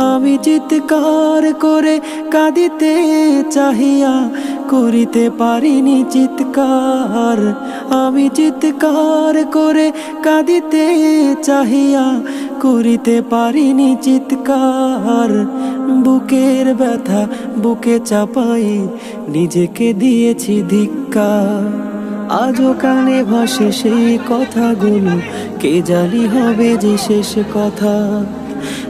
আমি চিৎকার করে কাঁদিতে চাহিয়া করিতে পারিনি চিৎকার। আমি চিৎকার করে কাঁদিতে চাহিয়া করিতে পারিনি চিৎকার। বুকের ব্যথা বুকে চাপাই নিজেকে দিয়েছি ধিক্কার আজও কানে ভাসে সেই কথাগুলো, কে জানি হবে যে শেষ কথা।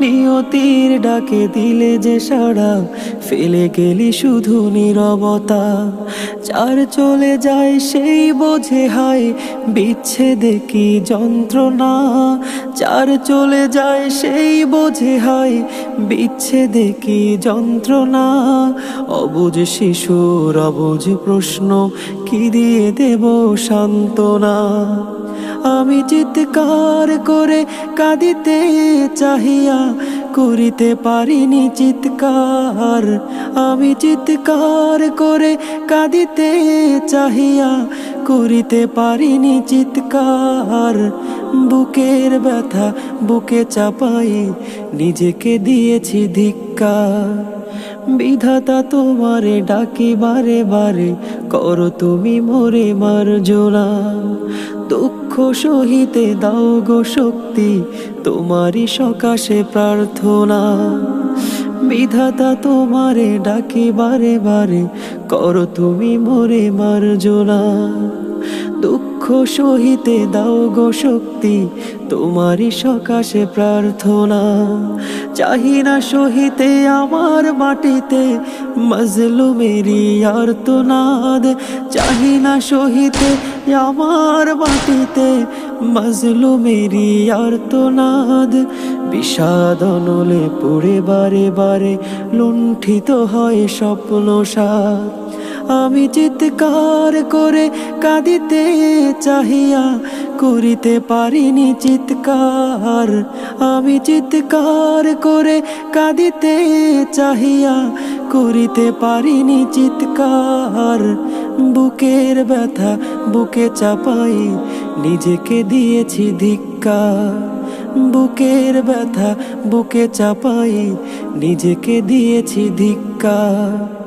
নিয়তির ডাকে দিলে যে সারা ফেলে গেলি শুধু নীরবতা। চার চলে যায় সেই বোঝে হায়, বিচ্ছেদে কি যন্ত্রণা। চার চলে যায় সেই বোঝে হায়, বিচ্ছেদে কি যন্ত্রণা। অবুঝ শিশুর অবুঝ প্রশ্ন, কি দিয়ে দেব সান্ত্বনা? আমি চিৎকার করে কাঁদিতে চাহিয়া করিতে পারিনি চিৎকার। আমি চিৎকার করে কাঁদিতে চাহিয়া করিতে পারিনি চিৎকার। বুকের ব্যথা বুকে চাপাই নিজেকে দিয়েছি ধিক্কার। বিধাতা তোমারে ডাকি বারে বারে, করো তুমি মোরে মার্জনা। দুঃখ সহিতে দাও গো শক্তি, তোমারই সকাশে প্রার্থনা। বিধাতা তোমারে ডাকি বারে বারে, করো তুমি মোরে মার্জনা। দুঃখ সহিতে দাও গো শক্তি, তোমারই সকাশে প্রার্থনা। চাহি না সহিতে আমার মাটিতে মজলু মজলুমেরি আর্তনাদ চাহি না সহিতে আমার মাটিতে মজলুমেরি আর্তনাদ বিষাদ নলে পড়ে বারে বারে লুণ্ঠিত হয় স্বপ্ন সাত আমি চিৎকার করে কাঁদিতে চাহিয়া করিতে পারিনি চিৎকার। আমি চিৎকার করে কাঁদিতে চাহিয়া করিতে পারিনি চিৎকার। বুকের ব্যথা বুকে চাপাই নিজেকে দিয়েছি ধিক্কা। বুকের ব্যথা বুকে চাপাই নিজেকে দিয়েছি ধিক্কার